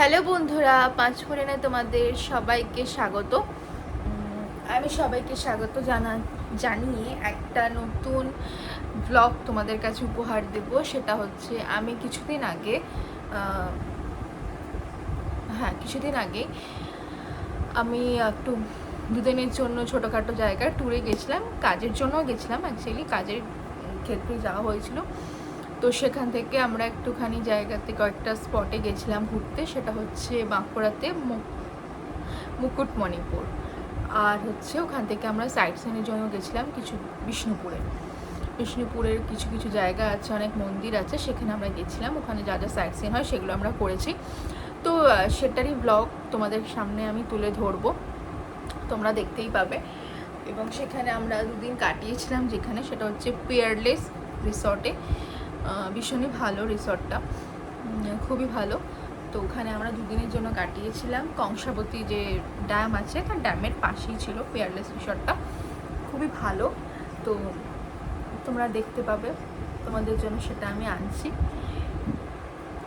Hello বন্ধুরা পাঁচ ফোরেনে তোমাদের সবাইকে স্বাগত। আমি সবাইকে স্বাগত জানা, জানিয়ে একটা নতুন ব্লগ তোমাদের কাছে উপহার দেব। সেটা হচ্ছে, আমি কিছুদিন আগে হ্যাঁ কিছুদিন আগে আমি একটু দুদিনের জন্য ছোটোখাটো জায়গায় ট্যুরে গেছিলাম। কাজের জন্য গেছিলাম অ্যাকচুয়ালি কাজের ক্ষেত্রে যাওয়া হয়েছিল। তো সেখান থেকে আমরা একটুখানি জায়গাতে কয়েকটা স্পটে গেছিলাম ঘুরতে, সেটা হচ্ছে বাঁকুড়াতে মুকুটমণিপুর। আর হচ্ছে ওখান থেকে আমরা সাইট সিনের জন্য গেছিলাম কিছু বিষ্ণুপুরে। বিষ্ণুপুরের কিছু কিছু জায়গা আছে, অনেক মন্দির আছে, সেখানে আমরা গেছিলাম। ওখানে যা যা সাইট সিন হয় সেগুলো আমরা করেছি। তো সেটারই ব্লগ তোমাদের সামনে আমি তুলে ধরবো। তোমরা দেখতেই পাবে। এবং সেখানে আমরা দুদিন কাটিয়েছিলাম যেখানে সেটা হচ্ছে পিয়ারলেস রিসর্টে ভীষণই ভালো রিসর্টটা। খুবই ভালো। তো ওখানে আমরা দুদিনের জন্য কাটিয়েছিলাম। কংসাবতী যে ড্যাম আছে, তার ড্যামের পাশেই ছিল পেয়ারলেস রিসর্টটা। খুবই ভালো। তো তোমরা দেখতে পাবে। তোমাদের জন্য সেটা আমি আনছি।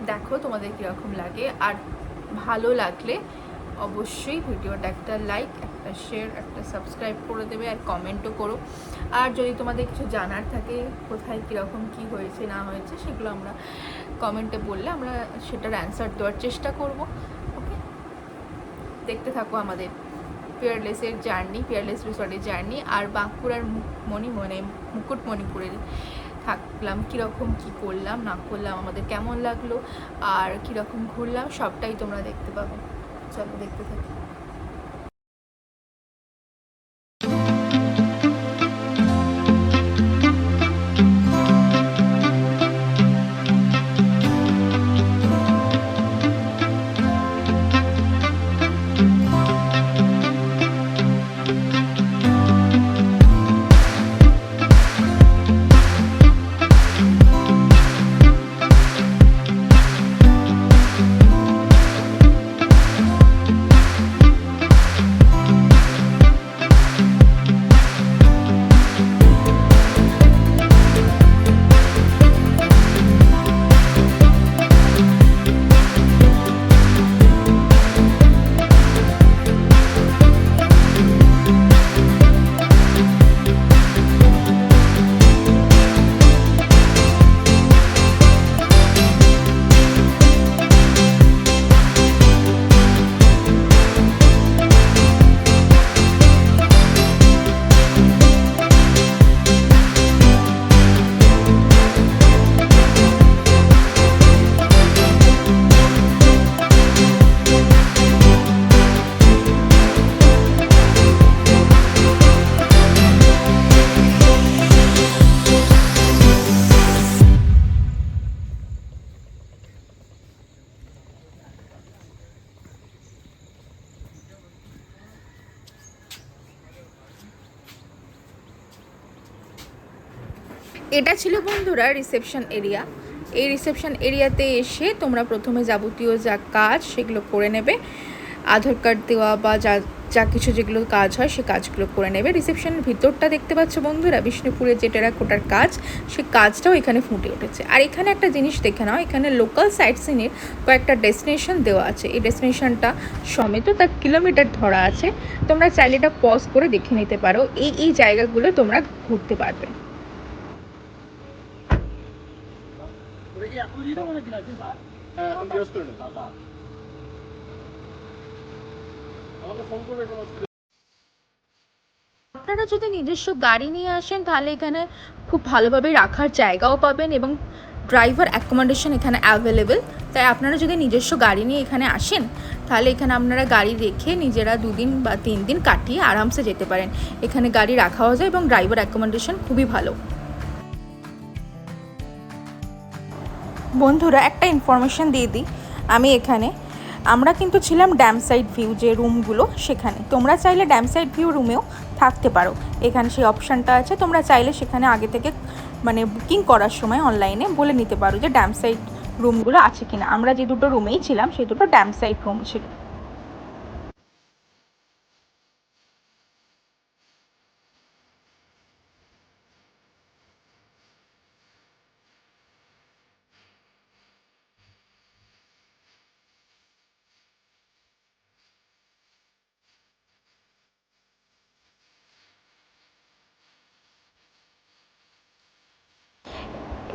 দেখো তোমাদের কীরকম লাগে। আর ভালো লাগলে অবশ্যই ভিডিওটা একটা লাইক একটা শেয়ার একটা সাবস্ক্রাইব করে দেবে আর কমেন্টও করো। আর যদি তোমাদের কিছু জানার থাকে, কোথায় কীরকম কি হয়েছে, না হয়েছে, সেগুলো আমরা কমেন্টে বললে আমরা সেটার অ্যান্সার দেওয়ার চেষ্টা করব ওকে দেখতে থাকো আমাদের পিয়ারলেসের জার্নি পিয়ারলেস রিসর্টের জার্নি আর বাঁকুড়ার মণি মানে মুকুটমণিপুরের থাকলাম, কীরকম কি করলাম, না করলাম, আমাদের কেমন লাগল, আর কীরকম ঘুরলাম, সবটাই তোমরা দেখতে পাবে। চলো দেখতে থাকি এটা ছিল বন্ধুরা রিসেপশন এরিয়া এই রিসেপশন এরিয়াতে এসে তোমরা প্রথমে যাবতীয় যা কাজ সেগুলো করে নেবে। আধার কার্ড দেওয়া বা যা যা কিছু যেগুলো কাজ হয় সে কাজগুলো করে নেবে। রিসেপশনের ভিতরটা দেখতে পাচ্ছ বন্ধুরা, বিষ্ণুপুরের যে টেরাকোটার কাজ, সে কাজটাও এখানে ফুটে উঠেছে। আর এখানে একটা জিনিস দেখে নাও, এখানে লোকাল সাইট সিনের কয়েকটা ডেস্টিনেশন দেওয়া আছে। এই ডেস্টিনেশনটা সমেত তার কিলোমিটার ধরা আছে। তোমরা চাইলে এটা পজ করে দেখে নিতে পারো। এই এই জায়গাগুলো তোমরা ঘুরতে পারবে। আপনারা যদি নিজস্ব গাড়ি নিয়ে আসেন, তাহলে এখানে খুব ভালোভাবে রাখার জায়গাও পাবেন এবং ড্রাইভার অ্যাকোমোডেশন এখানে অ্যাভেলেবেল তাই আপনারা যদি নিজস্ব গাড়ি নিয়ে এখানে আসেন, তাহলে এখানে আপনারা গাড়ি রেখে নিজেরা দুদিন বা তিন দিন কাটিয়ে আরামসে যেতে পারেন। এখানে গাড়ি রাখাও যায় এবং ড্রাইভার অ্যাকোমোডেশন খুবই ভালো। বন্ধুরা, একটা ইনফরমেশান দিয়ে দিই আমি এখানে। আমরা কিন্তু ছিলাম ড্যাম সাইড ভিউ যে রুমগুলো সেখানে। তোমরা চাইলে ড্যাম সাইড ভিউ রুমেও থাকতে পারো। এখানে সেই অপশানটা আছে। তোমরা চাইলে সেখানে আগে থেকে মানে বুকিং করার সময় অনলাইনে বলে নিতে পারো যে ড্যাম সাইড রুমগুলো আছে কিনা। আমরা যে দুটো রুমেই ছিলাম, সেই দুটো ড্যাম সাইড রুম ছিল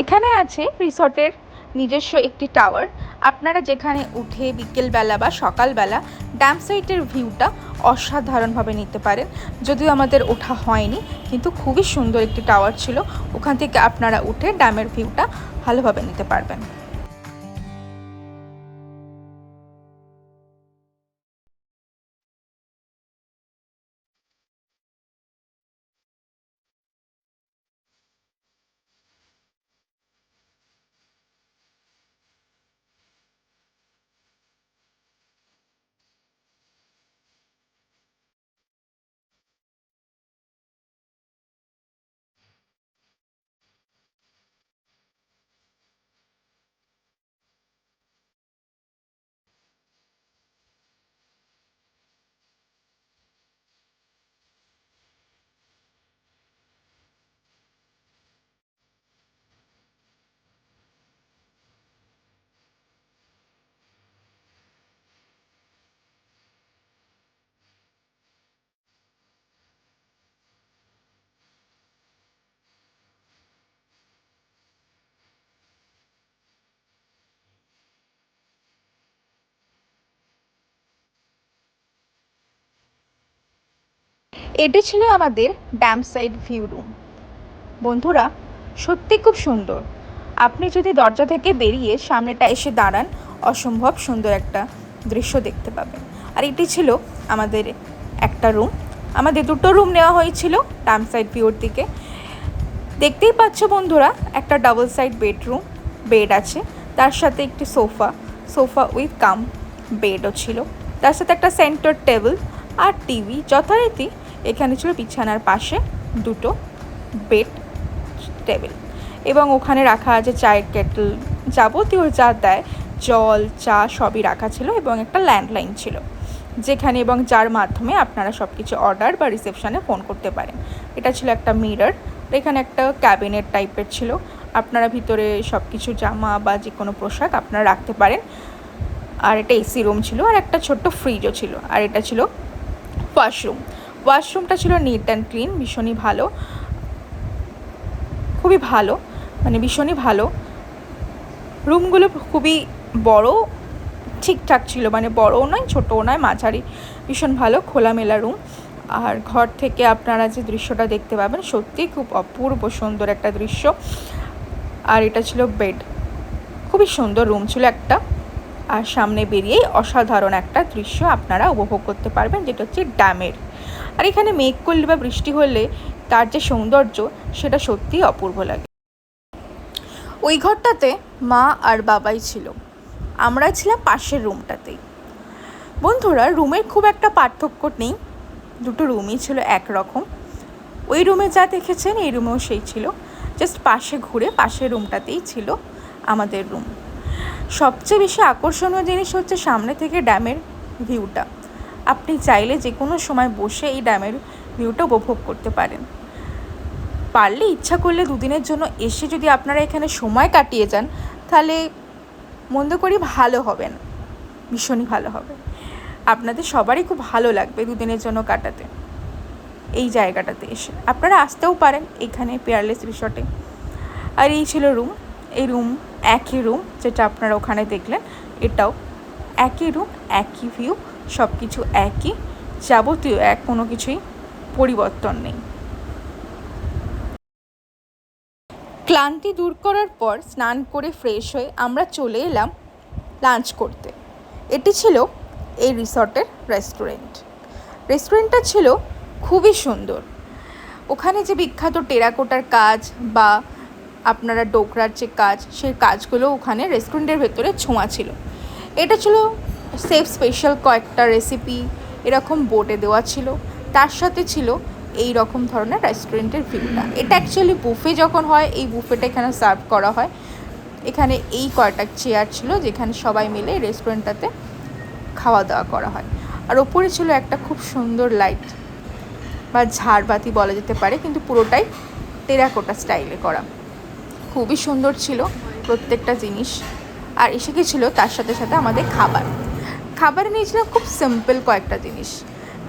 এখানে আছে রিসর্টের নিজস্ব একটি টাওয়ার। আপনারা যেখানে উঠে বিকেলবেলা বা সকালবেলা ড্যাম সাইটের ভিউটা অসাধারণভাবে নিতে পারেন। যদিও আমাদের ওঠা হয়নি, কিন্তু খুবই সুন্দর একটি টাওয়ার ছিল। ওখান থেকে আপনারা উঠে ড্যামের ভিউটা ভালোভাবে নিতে পারবেন। এটি ছিল আমাদের ড্যাম সাইড ভিউ রুম বন্ধুরা, সত্যি খুব সুন্দর। আপনি যদি দরজা থেকে বেরিয়ে সামনেটা এসে দাঁড়ান, অসম্ভব সুন্দর একটা দৃশ্য দেখতে পাবেন। আর এটি ছিল আমাদের একটা রুম আমাদের দুটো রুম নেওয়া হয়েছিল ড্যাম সাইড ভিউর দিকে। দেখতেই পাচ্ছ বন্ধুরা, একটা ডাবল সাইড বেডরুম বেড আছে। তার সাথে একটি সোফা সোফা উইথ কাম বেডও ছিল। তার সাথে একটা সেন্টার টেবিল আর টিভি যথারীতি এখানে ছিল বিছানার পাশে দুটো বেড টেবিল এবং ওখানে রাখা আছে চায়ের কেটল যাবতীয় যা দেয়, জল, চা সবই রাখা ছিল এবং একটা ল্যান্ডলাইন ছিল, যেখানে এবং যার মাধ্যমে আপনারা সব কিছু অর্ডার বা রিসেপশানে ফোন করতে পারেন। এটা ছিল একটা মিরর, এখানে একটা ক্যাবিনেট টাইপের ছিল, আপনারা ভিতরে সব কিছু জামা বা যে কোনো পোশাক আপনারা রাখতে পারেন। আর এটা এসি রুম ছিল, আর একটা ছোট্ট ফ্রিজও ছিল, আর এটা ছিল ওয়াশরুম ওয়াশরুমটা ছিল নিট অ্যান্ড ক্লিন ভীষণই ভালো। খুবই ভালো মানে ভীষণই ভালো। রুমগুলো খুবই বড়, ঠিকঠাক ছিল মানে বড়ও নয়, ছোটও নয়, মাঝারি। ভীষণ ভালো, খোলামেলা রুম। আর ঘর থেকে আপনারা যে দৃশ্যটা দেখতে পাবেন সত্যিই খুব অপূর্ব সুন্দর একটা দৃশ্য। আর এটা ছিল বেড খুবই সুন্দর রুম ছিল একটা। আর সামনে বেরিয়েই অসাধারণ একটা দৃশ্য আপনারা উপভোগ করতে পারবেন, যেটা হচ্ছে ড্যামের। আর এখানে মেঘ করলে বা বৃষ্টি হলে তার যে সৌন্দর্য, সেটা সত্যিই অপূর্ব লাগে। ওই ঘরটাতে মা আর বাবাই ছিল। আমরা ছিলাম পাশের রুমটাতেই। বন্ধুরা, রুমের খুব একটা পার্থক্য নেই। দুটো রুমই ছিল একরকম। ওই রুমে যা দেখেছেন, এই রুমেও সেই ছিল। জাস্ট পাশে ঘুরে পাশের রুমটাতেই ছিল আমাদের রুম। সবচেয়ে বেশি আকর্ষণীয় জিনিস হচ্ছে সামনে থেকে ড্যামের ভিউটা। আপনি চাইলে যে কোনো সময় বসে এই ড্যামের ভিউটা উপভোগ করতে পারেন। পারলে ইচ্ছা করলে দুদিনের জন্য এসে যদি আপনারা এখানে সময় কাটিয়ে যান, তাহলে মন্দ করি ভালো হবেন, ভীষণই ভালো হবে। আপনাদের সবারই খুব ভালো লাগবে দুদিনের জন্য কাটাতে। এই জায়গাটাতে এসে। আপনারা আসতেও পারেন এখানে পেয়ারলেস রিসর্টে আর এই ছিল রুম এই রুম একই রুম যেটা আপনারা ওখানে দেখলেন, এটাও একই রুম একই ভিউ সব কিছু একই, যাবতীয় এক, কোনো কিছুই পরিবর্তন নেই। ক্লান্তি দূর করার পর স্নান করে ফ্রেশ হয়ে আমরা চলে এলাম লাঞ্চ করতে। এটি ছিল এই রিসর্টের রেস্টুরেন্ট রেস্টুরেন্টটা ছিল খুবই সুন্দর। ওখানে যে বিখ্যাত টেরাকোটার কাজ বা আপনারা ডোকরার যে কাজ, সেই কাজগুলো ওখানে রেস্টুরেন্টের ভেতরে ছোঁয়া ছিল। এটা ছিল সেফ স্পেশাল কয়েকটা রেসিপি এরকম বোর্ডে দেওয়া ছিল। তার সাথে ছিল এই রকম ধরনের রেস্টুরেন্টের ভিউটা এটা অ্যাকচুয়ালি বুফে যখন হয়, এই বুফেটা এখানে সার্ভ করা হয়। এখানে এই কয়টা চেয়ার ছিল যেখানে সবাই মিলে রেস্টুরেন্টটাতে খাওয়া দাওয়া করা হয়। আর ওপরে ছিল একটা খুব সুন্দর লাইট বা ঝাড়বাতি বলা যেতে পারে, কিন্তু পুরোটাই টেরাকোটা স্টাইলে করা। খুবই সুন্দর ছিল প্রত্যেকটা জিনিস। আর এসে গেছিল তার সাথে সাথে আমাদের খাবার। খাবারে নিয়েছিলাম খুব সিম্পল কয়েকটা জিনিস।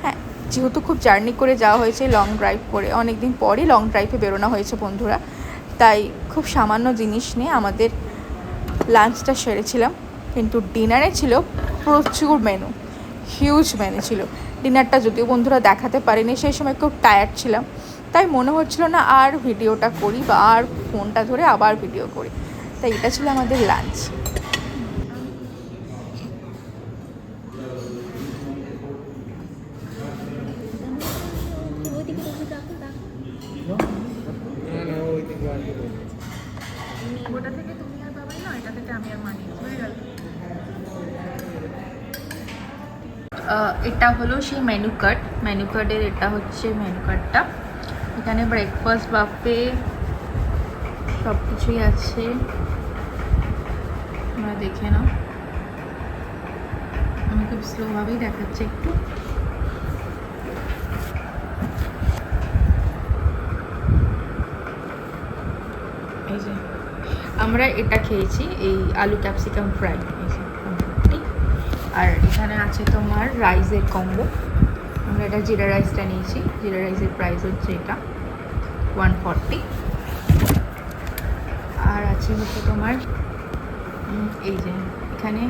হ্যাঁ যেহেতু খুব জার্নি করে যাওয়া হয়েছে লং ড্রাইভ করে অনেক দিন পরই লং ড্রাইভে বেরোনো হয়েছে বন্ধুরা। তাই খুব সামান্য জিনিস নিয়ে আমাদের লাঞ্চটা সেরেছিলাম। কিন্তু ডিনারে ছিল প্রচুর মেনু হিউজ মেনু ছিল। ডিনারটা যদিও বন্ধুরা দেখাতে পারিনি, সেই সময় খুব টায়ার্ড ছিলাম। তাই মনে হচ্ছিল না আর ভিডিওটা করি বা আর ফোনটা ধরে আবার ভিডিও করি। তাই এটা ছিল আমাদের লাঞ্চ এটা হলো সেই মেনু কার্ড মেনু কার্ডের এটা হচ্ছে মেনু কার্ডটা এখানে ব্রেকফাস্ট বাফে সব কিছুই আছে। আমরা দেখে নাও। আমি খুব স্লোভাবেই দেখাচ্ছি একটু। এই যে, আমরা এটা খেয়েছি, এই আলু ক্যাপসিকাম ফ্রাই আর এখানে আছে তোমার রাইসের কম্বো আমরা এটা জিরা রাইসটা নিয়েছি। জিরা রাইসের প্রাইস হচ্ছে এটা ওয়ান ফর্টি আর আছে হচ্ছে তোমার এই যে এখানে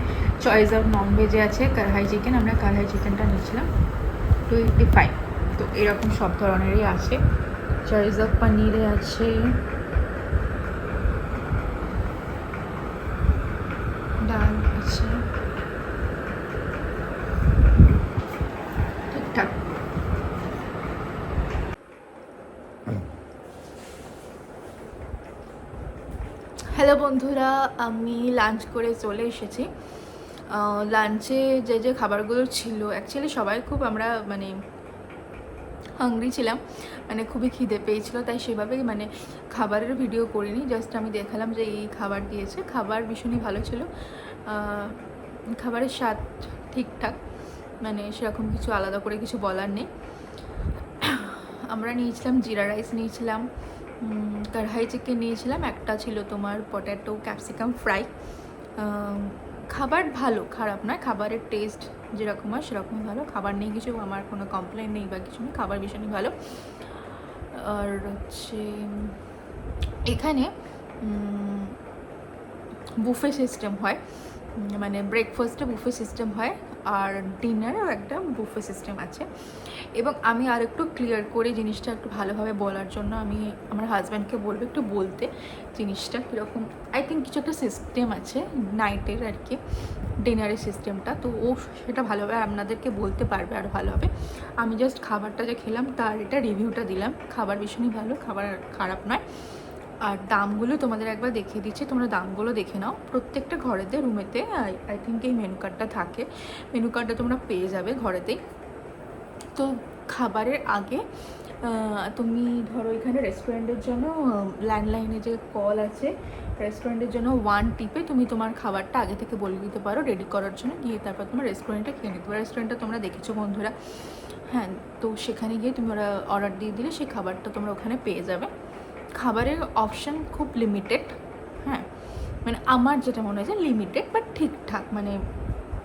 চয়েস অফ নন ভেজে আছে কারহাই চিকেন আমরা কারহাই চিকেনটা নিয়েছিলাম টু এইটটি ফাইভ তো এরকম সব ধরনেরই আছে। চয়েস অফ পনিরে আছে ডাল আছে ঠিকঠাক হ্যালো বন্ধুরা আমি লাঞ্চ করে চলে এসেছি। লাঞ্চে যে যে খাবারগুলো ছিল অ্যাকচুয়ালি সবাই খুব আমরা মানে হাংরি ছিলাম মানে খুবই খিদে পেয়েছিল, তাই সেভাবেই মানে খাবারের ভিডিও করিনি জাস্ট আমি দেখালাম যে এই খাবার দিয়েছে, খাবার ভীষণই ভালো ছিল। খাবারের স্বাদ ঠিকঠাক মানে সেরকম কিছু আলাদা করে কিছু বলার নেই। আমরা নিয়েছিলাম জিরা রাইস নিয়েছিলাম। কড়াই চিকেন নিয়েছিলাম। একটা ছিল তোমার পটেটো ক্যাপসিকাম ফ্রাই খাবার ভালো, খারাপ নয়। খাবারের টেস্ট যেরকম হয় সেরকমই ভালো। খাবার নেই কিছু, আমার কোনো কমপ্লেন নেই বা কিছু নেই। খাবার ভীষণই ভালো। আর হচ্ছে, এখানে বুফে সিস্টেম হয়। মানে ব্রেকফাস্টে বুফে সিস্টেম হয় আর ডিনারেও একটা বুফে সিস্টেম আছে। এবং আমি আর একটু ক্লিয়ার করে জিনিসটা একটু ভালোভাবে বলার জন্য আমি আমার হাজব্যান্ডকে বলব একটু বলতে জিনিসটা কীরকম। আই থিঙ্ক কিছু একটা সিস্টেম আছে নাইটের আর কি ডিনারের সিস্টেমটা তো ও সেটা ভালোভাবে আপনাদেরকে বলতে পারবে আর ভালোভাবে। আমি জাস্ট খাবারটা যে খেলাম, তার এটা রিভিউটা দিলাম। খাবার ভীষণই ভালো, খাবার খারাপ নয়। আর দামগুলো তোমাদের একবার দেখিয়ে দিচ্ছি। তোমরা দামগুলো দেখে নাও। প্রত্যেকটা ঘরেতে, রুমেতে, আই থিঙ্ক এই মেনু কার্ডটা থাকে। মেনু কার্ডটা তোমরা পেয়ে যাবে ঘরেতেই। তো খাবারের আগে তুমি ধরো এখানে রেস্টুরেন্টের জন্য ল্যান্ডলাইনে যে কল আছে রেস্টুরেন্টের জন্য ওয়ান টিপে তুমি তোমার খাবারটা আগে থেকে বলে দিতে পারো রেডি করার জন্য। গিয়ে তারপর তোমার রেস্টুরেন্টে খেয়ে নিতে পারো। রেস্টুরেন্টটা তোমরা দেখেছ বন্ধুরা। হ্যাঁ তো সেখানে গিয়ে তুমি ওরা অর্ডার দিয়ে দিলে, সেই খাবারটা তোমরা ওখানে পেয়ে যাবে। খাবারের অপশান খুব লিমিটেড হ্যাঁ? মানে আমার যেটা মনে হয়েছে লিমিটেড বাট ঠিকঠাক মানে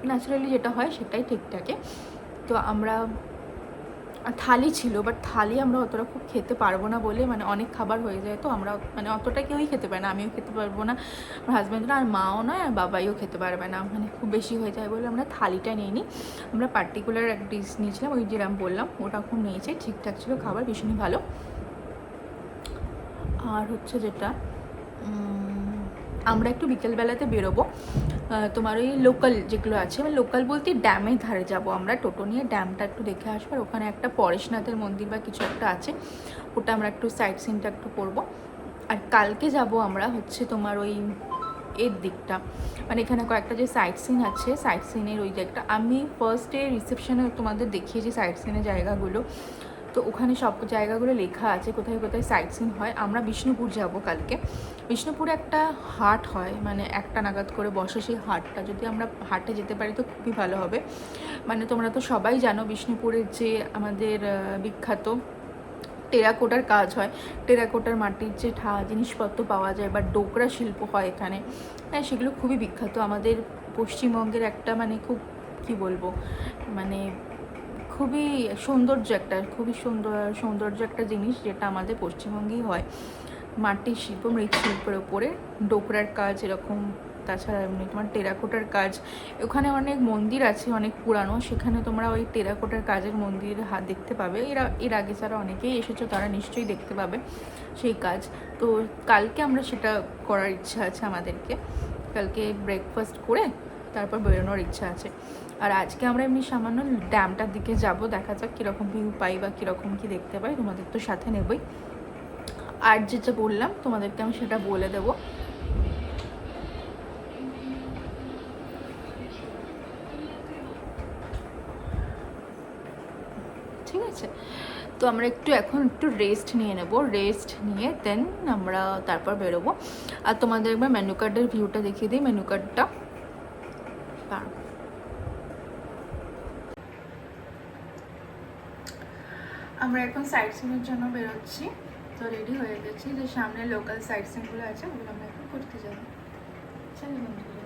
ন্যাচারালি যেটা হয় সেটাই ঠিকঠাকই তো আমরা থালি ছিল বাট থালি আমরা অতটা খুব খেতে পারব না বলে মানে অনেক খাবার হয়ে যায় তো আমরা মানে অতটা কেউই খেতে পারে না, আমিও খেতে পারব না, আমার হাজব্যান্ডরা আর মাও নয়, আর বাবাইও খেতে পারবে না মানে খুব বেশি হয়ে যায় বলে আমরা থালিটা নিয়ে নিই আমরা পার্টিকুলার এক ডিশ নিয়েছিলাম, ওই যেরকম বললাম, ওটা খুব নিয়েছে, ঠিকঠাক ছিল খাবার, ভীষণই ভালো। আর হচ্ছে যেটা আমরা একটু বিকেলবেলাতে বেরোবো। তোমার ওই লোকাল যেগুলো আছে মানে লোকাল বলতে ড্যামের ধারে যাব আমরা। টোটো নিয়ে ড্যামটা একটু দেখে আসব। আর ওখানে একটা পরেশনাথের মন্দির বা কিছু একটা আছে, ওটা আমরা একটু সাইড সিনটা একটু করব। আর কালকে যাব আমরা হচ্ছে তোমার ওই এর দিকটা। মানে এখানে কয়েকটা যে সাইট সিন আছে সাইট সিনের ওই জায়গাটা আমি ফার্স্টে রিসেপশনে তোমাদের দেখিয়েছি সাইট সিনের জায়গাগুলো। তো ওখানে সব জায়গাগুলো লেখা আছে, কোথায় কোথায় সাইট সিন হয়। আমরা বিষ্ণুপুর যাব কালকে। বিষ্ণুপুরে একটা হাট হয় মানে একটা নাগাদ করে বসে সেই হাটটা। যদি আমরা হাটে যেতে পারি তো খুবই ভালো হবে। মানে তোমরা তো সবাই জানো বিষ্ণুপুরের যে আমাদের বিখ্যাত টেরাকোটার কাজ হয়। টেরাকোটার মাটির যে ঠা, জিনিসপত্র পাওয়া যায় বা ডোকরা শিল্প হয় এখানে। হ্যাঁ সেগুলো খুবই বিখ্যাত। আমাদের পশ্চিমবঙ্গের একটা মানে খুব, কি বলব মানে খুবই সৌন্দর্য একটা, খুবই সুন্দর, সৌন্দর্য একটা জিনিস যেটা আমাদের পশ্চিমবঙ্গেই হয়। মাটির শিল্প মৃৎশিল্পের ওপরে। ডোকরার কাজ এরকম, তাছাড়া এমনি তোমার টেরাকোটার কাজ। ওখানে অনেক মন্দির আছে, অনেক পুরানো। সেখানে তোমরা ওই টেরাকোটার কাজের মন্দির হাত দেখতে পাবে। এরা, এর আগে যারা অনেকেই এসেছ, তারা নিশ্চয়ই দেখতে পাবে সেই কাজ। তো কালকে আমরা সেটা করার ইচ্ছা আছে আমাদেরকে। কালকে ব্রেকফাস্ট করে তারপর বেরোনোর ইচ্ছা আছে। আর আজকে আমরা এমনি সামান্য ড্যামটার দিকে যাব, দেখা যাক কীরকম ভিউ পাই বা কীরকম কী দেখতে পাই, তোমাদের তো সাথে নেবই। আর যেটা বললাম, তোমাদেরকে আমি সেটা বলে দেবো। ঠিক আছে? তো আমরা একটু এখন একটু রেস্ট নিয়ে নেব রেস্ট নিয়ে দেন আমরা তারপর বেরোবো। আর তোমাদের একবার মেনু কার্ডের ভিউটা দেখিয়ে দিই মেনু কার্ডটা আমরা এখন সাইট সিনের জন্য বেরোচ্ছি। তো রেডি হয়ে গেছি যে সামনে লোকাল সাইট সিনগুলো আছে, ওগুলো আমরা এখন করতে যাব। চলো বন্ধুরা।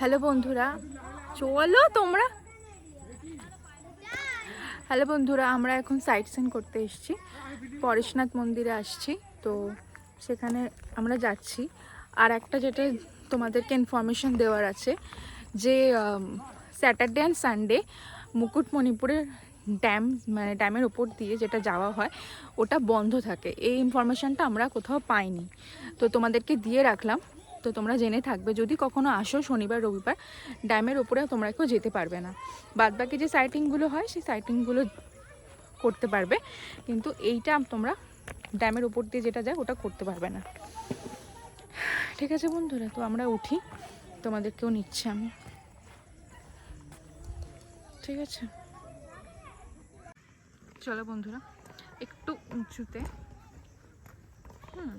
হ্যালো বন্ধুরা, চলো তোমরা। হ্যালো বন্ধুরা, আমরা এখন সাইট সিন করতে এসেছি। পরেশনাথ মন্দিরে আসছি, তো সেখানে আমরা যাচ্ছি। আর একটা যেটা তোমাদেরকে ইনফরমেশন দেওয়ার আছে, যে স্যাটারডে অ্যান্ড সানডে মুকুটমণিপুরের ড্যাম মানে ড্যামের ওপর দিয়ে যেটা যাওয়া হয়, ওটা বন্ধ থাকে। এই ইনফরমেশানটা আমরা কোথাও পাইনি। তো তোমাদেরকে দিয়ে রাখলাম। তো তোমরা জেনে থাকবে, যদি কখনো আসো শনিবার, রবিবার, ড্যামের ওপরে তোমরা কেউ যেতে পারবে না। বাদবাকি যে সাইটিংগুলো হয়, সেই সাইটিংগুলো করতে পারবে, কিন্তু এইটা তোমরা ড্যামের ওপর দিয়ে যেটা যায়, ওটা করতে পারবে না। ঠিক আছে বন্ধুরা, তো আমরা উঠি, তোমাদেরকেও নিচ্ছি আমি। ঠিক আছে? চলো বন্ধুরা, একটু উঁচুতে। হুম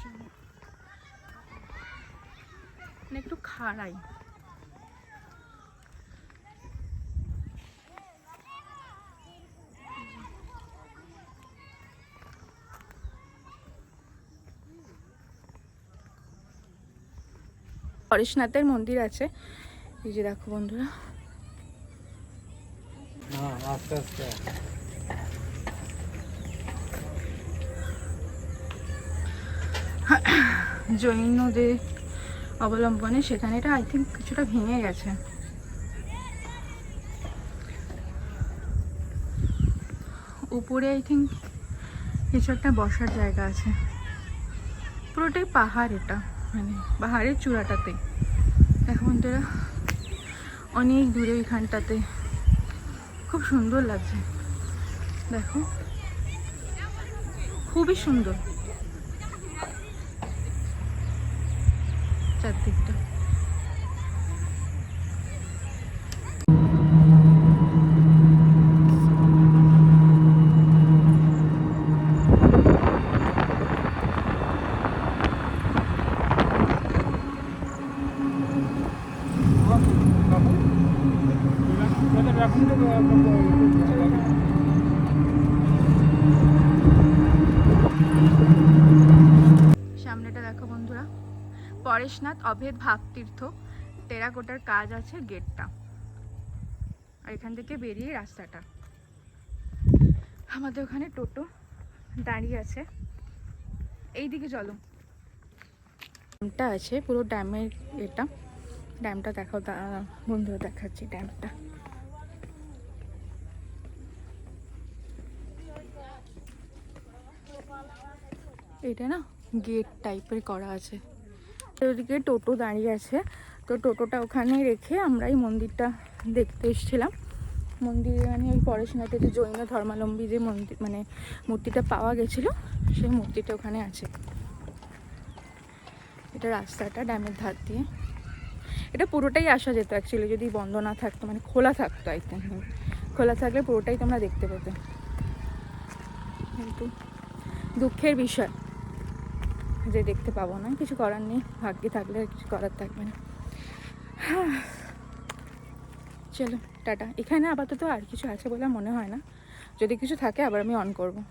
চলো। মানে একটু খাড়াই। হরেশনাথের মন্দির আছে। এই যে দেখো বন্ধুরা। না আস্তে আস্তে। জৈনদের অবলম্বনে সেখানে এটা আই থিঙ্ক কিছুটা ভেঙে গেছে। উপরে আই থিঙ্ক কিছু একটা বসার জায়গা আছে। পুরোটাই পাহাড় এটা মানে পাহাড়ের চূড়াটাতে। এখন বন্ধুরা অনেক দূরে ওইখানটাতে খুব সুন্দর লাগছে। দেখো। খুবই সুন্দর। চারদিকটা অভেদ ভাবতীর্থ। টেরাকোটার কাজ আছে গেটটা। আর এখান থেকে বেরিয়ে রাস্তাটা। আমাদের ওখানে টোটো দাঁড়িয়ে আছে। এই দিকে চলো। ড্যামটা আছে, পুরো ড্যামের এটা। ড্যামটা দেখাও বন্ধুরা দেখাচ্ছি ড্যামটা। এটা না গেট টাইপের করা আছে। ওদিকে টোটো দাঁড়িয়ে আছে। তো টোটোটা ওখানে রেখে আমরা এই মন্দিরটা দেখতে এসেছিলাম। মন্দিরে মানে ওই পড়াশোনাতে যে জৈন ধর্মাবলম্বী যে মন্দির মানে মূর্তিটা পাওয়া গেছিল, সেই মূর্তিটা ওখানে আছে। এটা রাস্তাটা ড্যামের ধার দিয়ে। এটা পুরোটাই আসা যেত অ্যাকচুয়ালি যদি বন্ধ না থাকতো মানে খোলা থাকতো আই খোলা থাকলে পুরোটাই তোমরা দেখতে পেতে। কিন্তু দুঃখের বিষয় যে দেখতে পাবো না, কিছু করার নেই, ভাগ্যে থাকলে আর কিছু করার থাকবে না। হ্যাঁ। চলো, টাটা। এখানে আপাতত আর কিছু আছে বলে মনে হয় না। যদি কিছু থাকে, আবার আমি অন করব।